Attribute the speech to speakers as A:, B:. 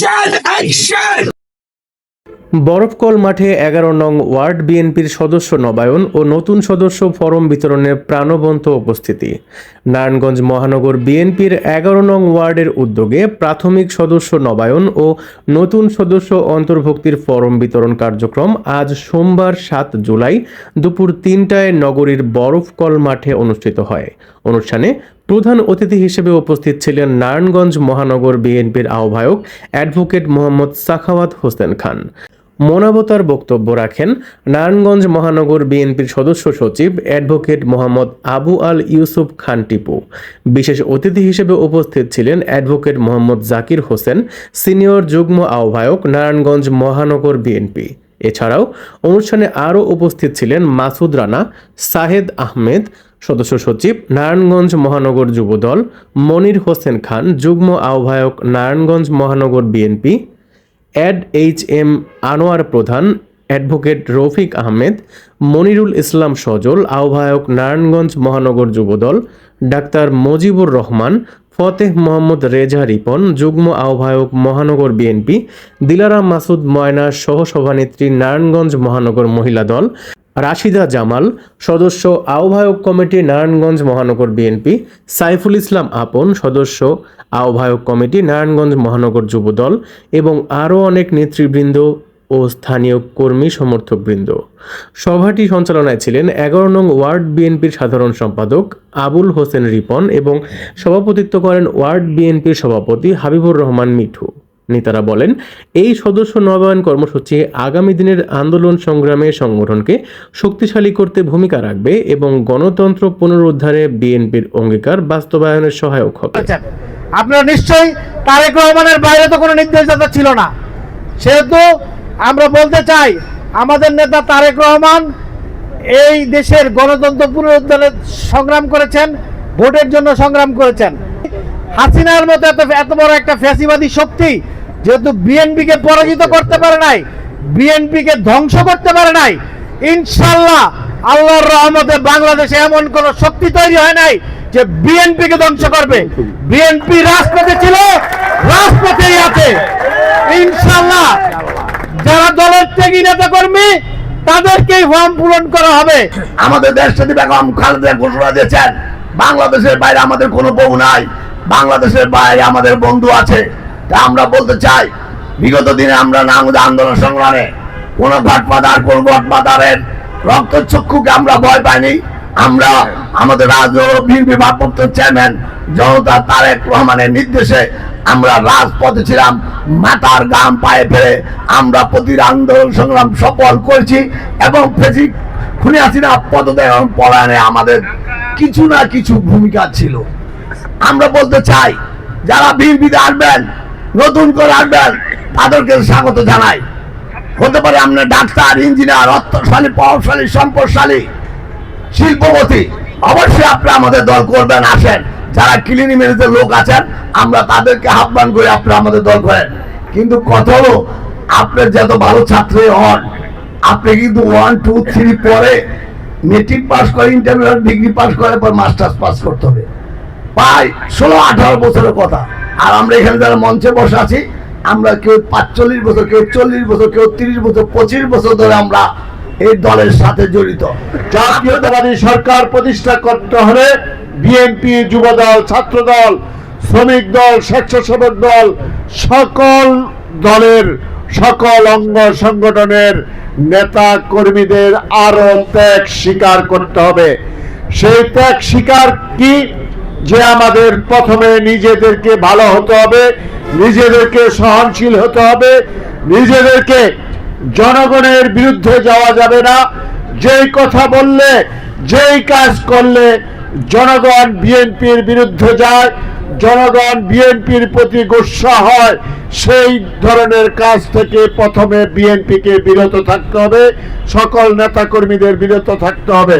A: Action! Action!
B: বরফকল মাঠে এগারো নং ওয়ার্ড বিএনপির সদস্য নবায়ন ও নতুন সদস্য ফরম বিতরণের প্রাণবন্ত উপস্থিতি নারায়ণগঞ্জ মহানগর বিএনপির এগারো নং ওয়ার্ডের উদ্যোগে প্রাথমিক সদস্য নবায়ন ও নতুন সদস্য অন্তর্ভুক্তির ফরম বিতরণ কার্যক্রম আজ সোমবার সাত জুলাই দুপুর তিনটায় নগরীর বরফকল মাঠে অনুষ্ঠিত হয় অনুষ্ঠানে প্রধান অতিথি হিসেবে উপস্থিত ছিলেন নারায়ণগঞ্জ মহানগর বিএনপির আহ্বায়ক অ্যাডভোকেট মোহাম্মদ সাখাওয়াত হোসেন খান। মনাবতার বক্তব্য রাখেন নারায়ণগঞ্জ মহানগর বিএনপির সদস্য সচিব অ্যাডভোকেট মোহাম্মদ আবু আল ইউসুফ খান টিপু। বিশেষ অতিথি হিসেবে উপস্থিত ছিলেন অ্যাডভোকেট মোহাম্মদ জাকির হোসেন, সিনিয়র যুগ্ম আহ্বায়ক নারায়ণগঞ্জ মহানগর বিএনপি। এছাড়াও অনুষ্ঠানে আরও উপস্থিত ছিলেন মাসুদ রানা, সাহেদ আহমেদ, সদস্য সচিব নারায়ণগঞ্জ মহানগর যুবদল, মনির হোসেন খান, যুগ্ম আহ্বায়ক নারায়ণগঞ্জ মহানগর BNP, ad H M Anwar Pradhan, advocate Rafiq Ahmed, Monirul Islam Sajal, আহ্বায়ক নারায়ণগঞ্জ মহানগর যুবদল, ডাক্তার মজিবুর রহমান ফতেহ মোহাম্মদ রেজা রিপন, যুগ্ম আহ্বায়ক মহানগর বিএনপি, দিলারাম মাসুদ ময়না, সহসভানেত্রী নারায়ণগঞ্জ মহানগর মহিলা দল, রাশিদা জামাল, সদস্য আহ্বায়ক কমিটি নারায়ণগঞ্জ মহানগর বিএনপি, সাইফুল ইসলাম আপন, সদস্য আহ্বায়ক কমিটি নারায়ণগঞ্জ মহানগর যুবদল এবং আরও অনেক নেতৃবৃন্দ ও স্থানীয় কর্মী সমর্থকবৃন্দ। সভাটি সঞ্চালনায় ছিলেন এগারো নং ওয়ার্ড বিএনপির সাধারণ সম্পাদক আবুল হোসেন রিপন এবং সভাপতিত্ব করেন ওয়ার্ড বিএনপির সভাপতি হাবিবুর রহমান মিঠু। নেতারা বলেন, এই সদস্য নবায়ন কর্মসূচি আগামী দিনের আন্দোলন সংগ্রামে সংগঠনকে শক্তিশালী করতে ভূমিকা রাখবে এবং গণতন্ত্র পুনরুদ্ধারে বিএনপির অঙ্গীকার বাস্তবায়নের সহায়ক হবে।
C: আপনারা নিশ্চয়ই তারেক রহমানের বাইরে তো কোনো নির্দেশদাতা ছিল না। সেহেতু আমরা বলতে চাই, আমাদের নেতা তারেক রহমান এই দেশের গণতন্ত্র পুনরুদ্ধারের সংগ্রাম করেছেন, ভোটের জন্য সংগ্রাম করেছেন। হাসিনার মতো এত এত বড় একটা ফ্যাসিবাদী শক্তি যেহেতু বিএনপিকে পরাজিত করতে পারে নাই, বিএনপিকে ধ্বংস করতে পারে নাই ইনশাল্লাহ আল্লাহর রহমতে বাংলাদেশে এমন কোন শক্তি তৈরি হয় নাই যে বিএনপিকে ধ্বংস করবে। বিএনপি রাজপথে ছিল, রাজপথেই আছে। নেতা কর্মী, তাদেরকেই ফর্ম পূরণ করা হবে।
D: আমাদের দেশটি বেগম খালেদা ঘোষণা দিয়েছেন, বাংলাদেশের বাইরে আমাদের কোনো বউ নাই, বাংলাদেশের বাইরে আমাদের বন্ধু আছে। তা আমরা বলতে চাই, বিগত দিনে আমরা না আমাদের আন্দোলন সংগ্রামে কোনো ঘটপাদার কোন ঘটপাদারের রক্তচক্ষুকে আমরা ভয় পাইনি। আমরা আমাদের রাজনীতি ভারপ্রাপ্ত চেয়ারম্যান জনতা তারেক রহমানের নির্দেশে আমরা রাজপথে ছিলাম মাথার গাম পায়ে ফেলে আমরা প্রতির আন্দোলন সংগ্রাম সফল করেছি এবং খুনি হাসিনা পদত্যাগ এবং পলায়নে আমাদের কিছু না কিছু ভূমিকা ছিল। আমরা বলতে চাই, যারা বিএনপিতে আসবেন, নতুন করে আসবেন, তাদেরকে স্বাগত জানাই। হতে পারে আমরা ডাক্তার, ইঞ্জিনিয়ার অর্থশালী প্রভাবশালী, সম্পদশালী, শিল্পপতি, অবশ্যই আপনি আমাদের দল করবেন, আসেন। যারা ক্লিনি মেরিজের লোক আছেন, আমরা তাদেরকে আহ্বান করে আপনি আমাদের দল করেন। কিন্তু কথা হলো আপনার যত ভালো ছাত্রী হন, আপনি কিন্তু ওয়ান টু থ্রি পরে মেট্রিক পাস করে ইন্টারমিডিয়েট ডিগ্রি পাস করে পর মাস্টার্স পাস করতে হবে। প্রায় ষোলো, আঠারো বছরের কথা। আর আমরা এখানে যারা মঞ্চে বসে আছি, আমরা কেউ পাঁচচল্লিশ বছর, কেউ চল্লিশ বছর, কেউ তিরিশ বছর, পঁচিশ বছর ধরে আমরা এই দলের সাথে জড়িত।
E: জাতীয়তাবাদী সরকার প্রতিষ্ঠা করতে হলে বিএনপি, যুবদল, ছাত্রদল, শ্রমিক দল, স্বেচ্ছাসেবক দল, সকল দলের, সকল অঙ্গ সংগঠনের নেতা কর্মীদের আরও ত্যাগ স্বীকার করতে হবে। সেই ত্যাগ স্বীকার কি? যে আমাদের প্রথমে নিজেদেরকে ভালো হতে হবে, নিজেদেরকে সহনশীল হতে হবে, নিজেদেরকে জনগণের বিরুদ্ধে যাওয়া যাবে না। যেই কথা বললে, যেই কাজ করলে জনগণ বিএনপির বিরুদ্ধে যায়, জনগণ বিএনপির প্রতি গুসা হয়, সেই ধরনের কাজ থেকে প্রথমে বিএনপিকে বিরত থাকতে হবে, সকল নেতাকর্মীদের বিরত থাকতে হবে।